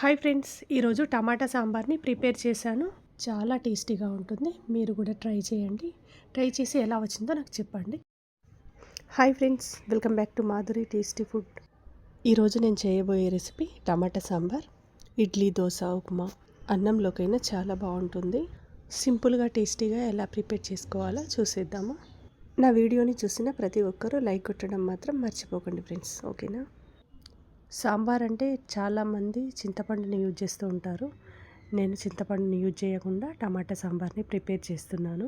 Hi friends ఈరోజు టమాటా సాంబార్ని prepare చేశాను. చాలా టేస్టీగా ఉంటుంది. మీరు కూడా ట్రై చేయండి. ట్రై చేసి ఎలా వచ్చిందో నాకు చెప్పండి. Hi friends welcome back to Madhuri tasty food. ఈరోజు నేను చేయబోయే రెసిపీ టమాటా సాంబార్ ఇడ్లీ దోశ ఉప్మా. అన్నంలోకైనా చాలా బాగుంటుంది. సింపుల్గా టేస్టీగా ఎలా ప్రిపేర్ చేసుకోవాలో చూసేద్దాము. నా వీడియోని చూసిన ప్రతి ఒక్కరూ లైక్ కొట్టడం మాత్రం మర్చిపోకండి ఫ్రెండ్స్ ఓకేనా? సాంబార్ అంటే చాలామంది చింతపండుని యూజ్ చేస్తూ ఉంటారు. నేను చింతపండుని యూజ్ చేయకుండా టమాటా సాంబార్ని ప్రిపేర్ చేస్తున్నాను.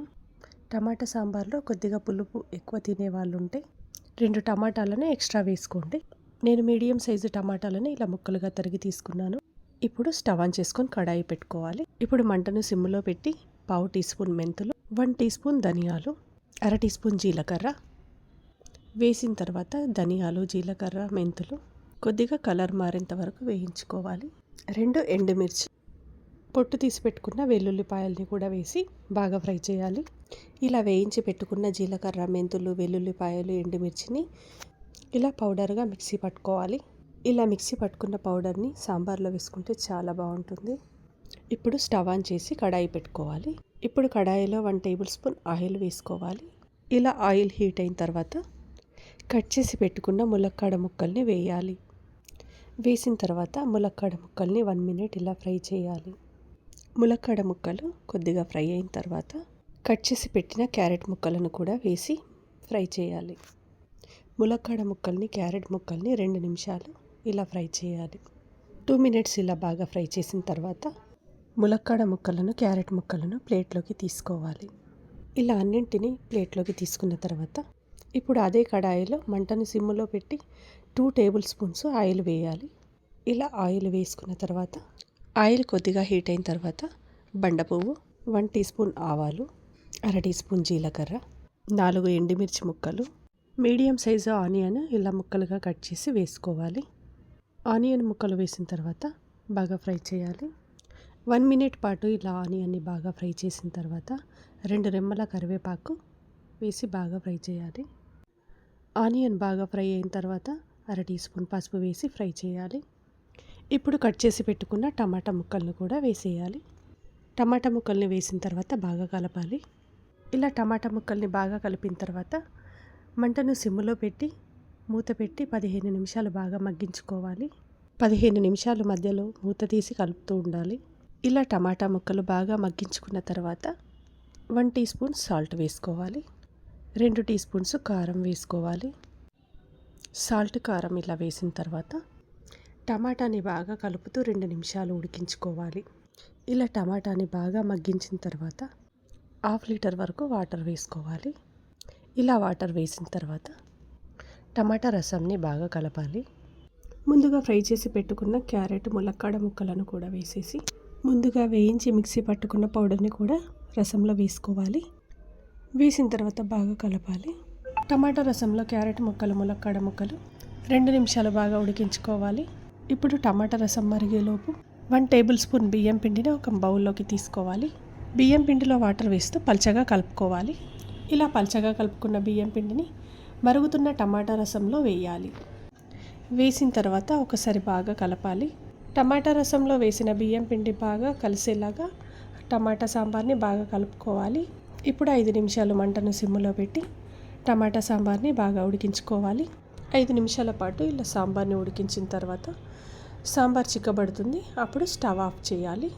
టమాటా సాంబార్లో కొద్దిగా పులుపు ఎక్కువ తినే వాళ్ళు ఉంటే రెండు టమాటాలను ఎక్స్ట్రా వేసుకోండి. నేను మీడియం సైజు టమాటాలను ఇలా ముక్కలుగా తరిగి తీసుకున్నాను. ఇప్పుడు స్టవ్ ఆన్ చేసుకొని కడాయి పెట్టుకోవాలి. ఇప్పుడు మంటను సిమ్లో పెట్టి పావు టీ స్పూన్ మెంతులు వన్ టీ స్పూన్ ధనియాలు అర టీ స్పూన్ జీలకర్ర వేసిన తర్వాత ధనియాలు జీలకర్ర మెంతులు కొద్దిగా కలర్ మారేంత వరకు వేయించుకోవాలి. రెండు ఎండుమిర్చి పొట్టు తీసి పెట్టుకున్న వెల్లుల్లిపాయల్ని కూడా వేసి బాగా ఫ్రై చేయాలి. ఇలా వేయించి పెట్టుకున్న జీలకర్ర మెంతులు వెల్లుల్లిపాయలు ఎండుమిర్చిని ఇలా పౌడర్గా మిక్సీ పట్టుకోవాలి. ఇలా మిక్సీ పట్టుకున్న పౌడర్ని సాంబార్లో వేసుకుంటే చాలా బాగుంటుంది. ఇప్పుడు స్టవ్ ఆన్ చేసి కడాయి పెట్టుకోవాలి. ఇప్పుడు కడాయిలో వన్ టేబుల్ స్పూన్ ఆయిల్ వేసుకోవాలి. ఇలా ఆయిల్ హీట్ అయిన తర్వాత కట్ చేసి పెట్టుకున్న ములక్కాడ ముక్కల్ని వేయాలి. వేసిన తర్వాత ములక్కాడ ముక్కల్ని వన్ మినిట్ ఇలా ఫ్రై చేయాలి. ములక్కాడ ముక్కలు కొద్దిగా ఫ్రై అయిన తర్వాత కట్ చేసి పెట్టిన క్యారెట్ ముక్కలను కూడా వేసి ఫ్రై చేయాలి. ములక్కాడ ముక్కల్ని క్యారెట్ ముక్కల్ని రెండు నిమిషాలు ఇలా ఫ్రై చేయాలి. టూ మినిట్స్ ఇలా బాగా ఫ్రై చేసిన తర్వాత ములక్కాడ ముక్కలను క్యారెట్ ముక్కలను ప్లేట్లోకి తీసుకోవాలి. ఇలా అన్నింటినీ ప్లేట్లోకి తీసుకున్న తర్వాత ఇప్పుడు అదే కడాయిలో మంటను సిమ్ములో పెట్టి టూ టేబుల్ స్పూన్స్ ఆయిల్ వేయాలి. ఇలా ఆయిల్ వేసుకున్న తర్వాత ఆయిల్ కొద్దిగా హీట్ అయిన తర్వాత బండ పువ్వు వన్ టీ స్పూన్ ఆవాలు అర టీ స్పూన్ జీలకర్ర నాలుగు ఎండుమిర్చి ముక్కలు మీడియం సైజు ఆనియన్ ఇలా ముక్కలుగా కట్ చేసి వేసుకోవాలి. ఆనియన్ ముక్కలు వేసిన తర్వాత బాగా ఫ్రై చేయాలి. వన్ మినిట్ పాటు ఇలా ఆనియన్ని బాగా ఫ్రై చేసిన తర్వాత రెండు రెమ్మల కరివేపాకు వేసి బాగా ఫ్రై చేయాలి. ఆనియన్ బాగా ఫ్రై అయిన తర్వాత అర టీ స్పూన్ పసుపు వేసి ఫ్రై చేయాలి. ఇప్పుడు కట్ చేసి పెట్టుకున్న టమాటా ముక్కలను కూడా వేసేయాలి. టమాటా ముక్కల్ని వేసిన తర్వాత బాగా కలపాలి. ఇలా టమాటా ముక్కల్ని బాగా కలిపిన తర్వాత మంటను సిమ్ములో పెట్టి మూత పెట్టి పదిహేను నిమిషాలు బాగా మగ్గించుకోవాలి. పదిహేను నిమిషాలు మధ్యలో మూత తీసి కలుపుతూ ఉండాలి. ఇలా టమాటా ముక్కలు బాగా మగ్గించుకున్న తర్వాత వన్ టీ స్పూన్ సాల్ట్ వేసుకోవాలి. రెండు టీ స్పూన్స్ కారం వేసుకోవాలి. సాల్ట్ కారం ఇలా వేసిన తర్వాత టమాటాని బాగా కలుపుతూ రెండు నిమిషాలు ఉడికించుకోవాలి. ఇలా టమాటాని బాగా మగ్గించిన తర్వాత హాఫ్ లీటర్ వరకు వాటర్ వేసుకోవాలి. ఇలా వాటర్ వేసిన తర్వాత టమాటా రసంని బాగా కలపాలి. ముందుగా ఫ్రై చేసి పెట్టుకున్న క్యారెట్ ములక్కాడ ముక్కలను కూడా వేసేసి ముందుగా వేయించి మిక్సీ పట్టుకున్న పౌడర్ని కూడా రసంలో వేసుకోవాలి. వేసిన తర్వాత బాగా కలపాలి. టమాటా రసంలో క్యారెట్ ముక్కలు ములక్కాడ ముక్కలు రెండు నిమిషాలు బాగా ఉడికించుకోవాలి. ఇప్పుడు టమాటా రసం మరిగేలోపు వన్ టేబుల్ స్పూన్ బియ్యం పిండిని ఒక బౌల్లోకి తీసుకోవాలి. బియ్యం పిండిలో వాటర్ వేస్తూ పల్చగా కలుపుకోవాలి. ఇలా పల్చగా కలుపుకున్న బియ్యం పిండిని మరుగుతున్న టమాటా రసంలో వేయాలి. వేసిన తర్వాత ఒకసారి బాగా కలపాలి. టమాటా రసంలో వేసిన బియ్యం పిండి బాగా కలిసేలాగా టమాటా సాంబార్ని బాగా కలుపుకోవాలి. ఇప్పుడు ఐదు నిమిషాలు మంటను సిమ్ములో పెట్టి టమాటా సాంబార్ని బాగా ఉడికించుకోవాలి. ఐదు నిమిషాల పాటు ఇలా సాంబార్ని ఉడికించిన తర్వాత సాంబార్ చిక్కబడుతుంది. అప్పుడు స్టవ్ ఆఫ్ చేయాలి.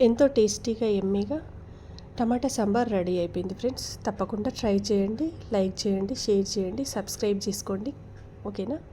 ఎంతో టేస్టీగా ఎమ్మీగా టమాటా సాంబార్ రెడీ అయిపోయింది ఫ్రెండ్స్. తప్పకుండా ట్రై చేయండి లైక్ చేయండి షేర్ చేయండి సబ్స్క్రైబ్ చేసుకోండి. ఓకేనా?